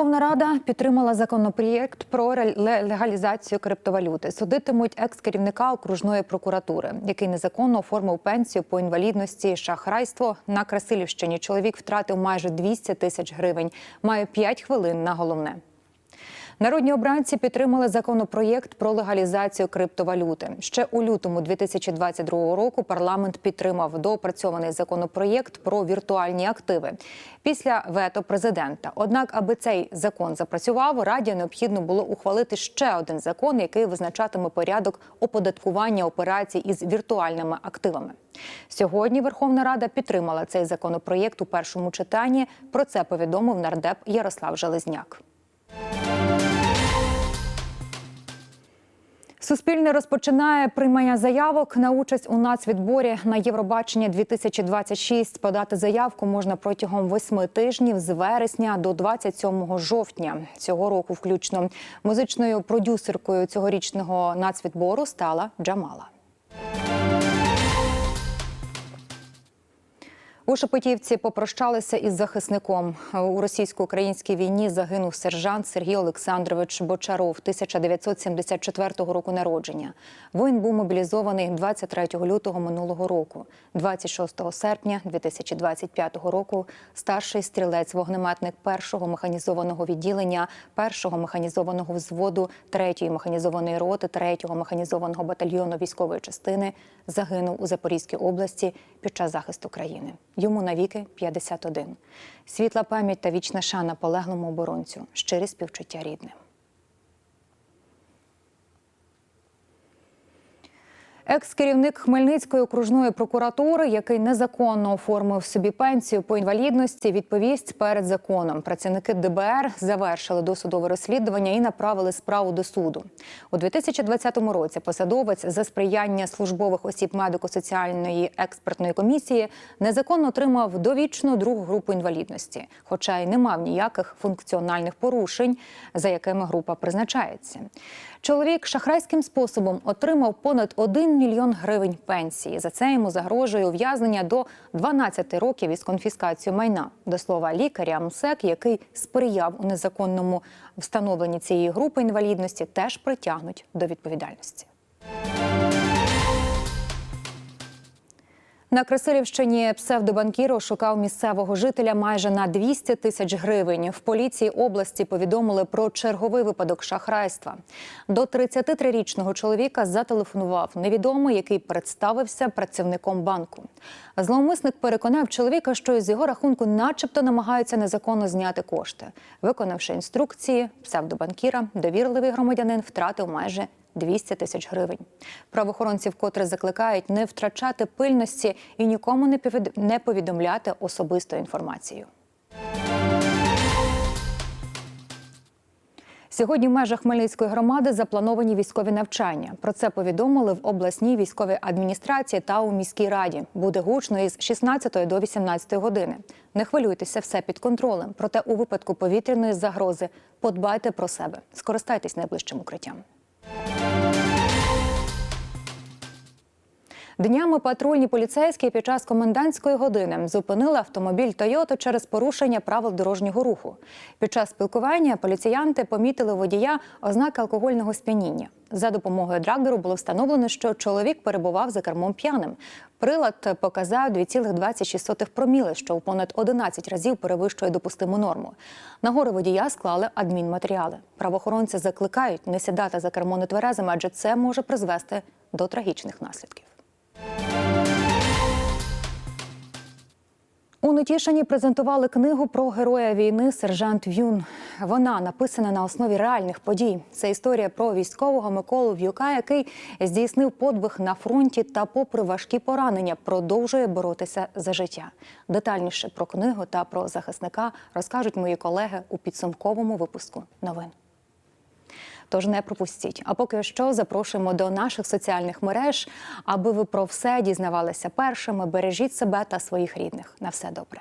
Верховна Рада підтримала законопроєкт про легалізацію криптовалюти. Судитимуть екс-керівника окружної прокуратури, який незаконно оформив пенсію по інвалідності. Шахрайство на Красилівщині. Чоловік втратив майже 200 тисяч гривень. Має 5 хвилин на головне. Народні обранці підтримали законопроєкт про легалізацію криптовалюти. Ще у лютому 2022 року парламент підтримав доопрацьований законопроєкт про віртуальні активи після вето президента. Однак, аби цей закон запрацював, раді необхідно було ухвалити ще один закон, який визначатиме порядок оподаткування операцій із віртуальними активами. Сьогодні Верховна Рада підтримала цей законопроєкт у першому читанні. Про це повідомив нардеп Ярослав Железняк. Суспільне розпочинає приймання заявок на участь у нацвідборі на Євробачення 2026. Подати заявку можна протягом восьми тижнів з вересня до 27 жовтня цього року. Включно музичною продюсеркою цьогорічного нацвідбору стала Джамала. У Шепетівці попрощалися із захисником. У російсько-українській війні загинув сержант Сергій Олександрович Бочаров 1974 року народження. Воїн був мобілізований 23 лютого минулого року. 26 серпня 2025 року старший стрілець-вогнеметник першого механізованого відділення, першого механізованого взводу, третьої механізованої роти, третього механізованого батальйону військової частини загинув у Запорізькій області під час захисту країни. Йому навіки 51. Світла пам'ять та вічна шана полеглому оборонцю. Щирі співчуття рідним. Екс-керівник Хмельницької окружної прокуратури, який незаконно оформив собі пенсію по інвалідності, відповість перед законом. Працівники ДБР завершили досудове розслідування і направили справу до суду. У 2020 році посадовець за сприяння службових осіб медико-соціальної експертної комісії незаконно отримав довічну другу групу інвалідності, хоча й не мав ніяких функціональних порушень, за якими група призначається. Чоловік шахрайським способом отримав понад 1 мільйон гривень пенсії. За це йому загрожує ув'язнення до 12 років із конфіскацією майна. До слова лікаря МСЕК, який сприяв у незаконному встановленні цієї групи інвалідності, теж притягнуть до відповідальності. На Красилівщині псевдобанкір ошукав місцевого жителя майже на 200 тисяч гривень. В поліції області повідомили про черговий випадок шахрайства. До 33-річного чоловіка зателефонував невідомий, який представився працівником банку. Зловмисник переконав чоловіка, що з його рахунку, начебто, намагаються незаконно зняти кошти. Виконавши інструкції псевдобанкіра, довірливий громадянин втратив майже 200 тисяч гривень. Правоохоронці вкотре закликають не втрачати пильності і нікому не повідомляти особисту інформацію. Сьогодні в межах Хмельницької громади заплановані військові навчання. Про це повідомили в обласній військовій адміністрації та у міській раді. Буде гучно із 16 до 18 години. Не хвилюйтеся, все під контролем. Проте у випадку повітряної загрози подбайте про себе. Скористайтесь найближчим укриттям. Днями патрульні поліцейські під час комендантської години зупинили автомобіль Тойоту через порушення правил дорожнього руху. Під час спілкування поліціянти помітили водія ознаки алкогольного сп'яніння. За допомогою драгеру було встановлено, що чоловік перебував за кермом п'яним. Прилад показав 2,26 проміли, що у понад 11 разів перевищує допустиму норму. На гори водія склали адмінматеріали. Правоохоронці закликають не сідати за кермо нетверезими, адже це може призвести до трагічних наслідків. У презентували книгу про героя війни Сержант В'юн. Вона написана на основі реальних подій. Це історія про військового Миколу В'юка, який здійснив подвиг на фронті та, попри важкі поранення, продовжує боротися за життя. Детальніше про книгу та про захисника розкажуть мої колеги у підсумковому випуску новин. Тож не пропустіть. А поки що запрошуємо до наших соціальних мереж, аби ви про все дізнавалися першими. Бережіть себе та своїх рідних. На все добре.